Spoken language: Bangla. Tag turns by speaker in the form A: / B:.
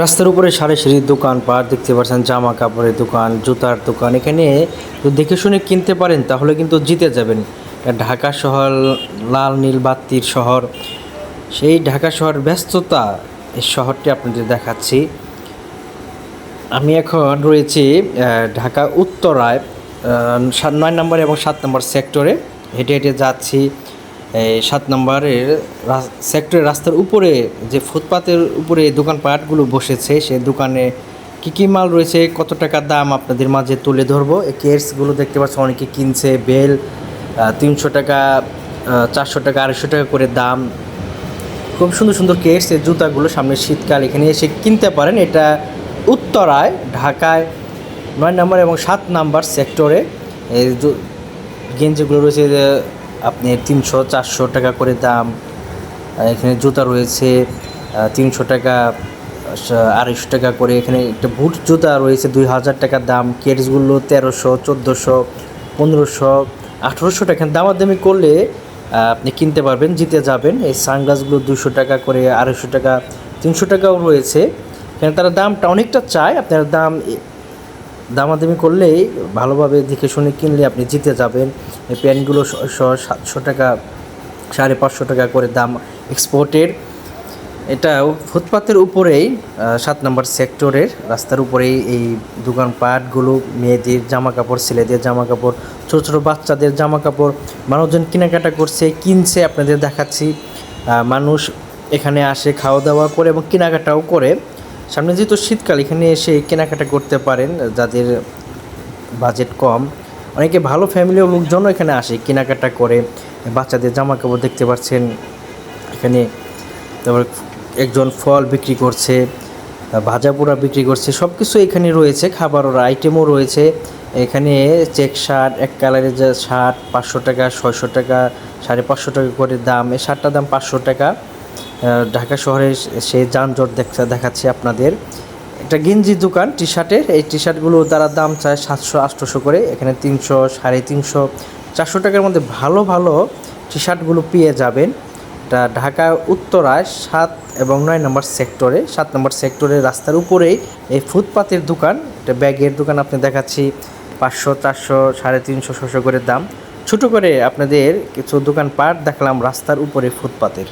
A: রাস্তার উপরে সারি সারি দোকান পাট দেখতে পাচ্ছেন জামা কাপড়ের দোকান, জুতার দোকান। এখানে দেখে শুনে কিনতে পারেন, তাহলে কিন্তু জিতে যাবেন। ঢাকা শহর, লাল, নীল, বাত্তির শহর। সেই ঢাকা শহর ব্যস্ততা, এই শহরটি আপনাদের দেখাচ্ছি। আমি এখন রয়েছি ঢাকা উত্তরায় নয় নম্বর এবং সাত নম্বর সেক্টরে। হেঁটে হেঁটে যাচ্ছি। সাত নম্বরের সেক্টরের রাস্তার উপরে যে ফুটপাতের উপরে দোকানপাটগুলো বসেছে, সে দোকানে কী কী মাল রয়েছে, কত টাকা দাম আপনাদের মাঝে তুলে ধরবো। এই কেয়ার্সগুলো দেখতে পাচ্ছি অনেকে কিনছে বেল তিনশো টাকা চারশো টাকা, আড়াইশো টাকা করে দাম। খুব সুন্দর সুন্দর কেটস এই জুতাগুলো সামনে শীতকাল, এখানে এসে কিনতে পারেন। এটা উত্তরায়, ঢাকায়, নয় নম্বর এবং সাত নাম্বার সেক্টরে। এই গেঞ্জিগুলো রয়েছে আপনি তিনশো, চারশো টাকা করে দাম এখানে জুতা রয়েছে তিনশো টাকা আড়াইশো টাকা করে এখানে একটা বুট জুতা রয়েছে, দুই হাজার টাকা দাম কেটসগুলো তেরোশো, চোদ্দোশো, পনেরোশো, আঠেরোশো টাকা। দামাদামি করলে আপনি কিনতে পারবেন, জিতে যাবেন। এই সানগ্লাসগুলো দুশো টাকা করে আড়াইশো টাকা, তিনশো টাকাও রয়েছে। এখানে তারা দামটা অনেকটা চায়, আপনার দাম দামাদামি করলেই ভালোভাবে দেখে শুনে কিনলে আপনি জিতে যাবেন। এই প্যান্টগুলো সাতশো টাকা, সাড়ে পাঁচশো টাকা করে দাম এক্সপোর্টের এটাও ফুটপাতের উপরেই সাত নম্বর সেক্টরের রাস্তার উপরেই এই দোকানপাটগুলো মেয়েদের জামা কাপড় ছেলেদের জামা কাপড় ছোটো ছোটো বাচ্চাদের জামা কাপড় মানুষজন কেনাকাটা করছে, কিনছে, আপনাদের দেখাচ্ছি। মানুষ এখানে আসে, খাওয়া দাওয়া করে এবং কেনাকাটাও করে। সামনে যেহেতু শীতকাল, এখানে এসে কেনাকাটা করতে পারেন, যাদের বাজেট কম। অনেকে ভালো ফ্যামিলি ও লোকজনও এখানে আসে, কেনাকাটা করে। বাচ্চাদের জামা কাপড় দেখতে পাচ্ছেন এখানে। তারপর একজন ফল বিক্রি করছে, ভাজা পোড়া বিক্রি করছে সব কিছু এখানে রয়েছে, খাবারের আইটেমও রয়েছে। এখানে চেক শার্ট এক কালারের যে শার্ট পাঁচশো টাকা, ছয়শো টাকা, সাড়ে পাঁচশো টাকা করে দাম। এই শার্টটার দাম পাঁচশো টাকা। ঢাকা শহরে সে যানজট দেখা, দেখাচ্ছে আপনাদের। একটা গেঞ্জি দোকান টি শার্টের এই টি শার্টগুলো তারা দাম চায় সাতশো, আটশোশো করে। এখানে তিনশো, সাড়ে তিনশো, চারশো টাকার মধ্যে ভালো ভালো টি শার্টগুলো পেয়ে যাবেন। এটা ঢাকা উত্তরায় সাত এবং নয় নম্বর সেক্টরে। সাত নম্বর সেক্টরে রাস্তার উপরেই এই ফুটপাতের দোকান। এটা ব্যাগের দোকান আপনি দেখাচ্ছি, পাঁচশো, চারশো, সাড়ে তিনশো, ছশো করে দাম। ছোটো করে আপনাদের কিছু দোকান পাট দেখলাম রাস্তার উপরে ফুটপাতের।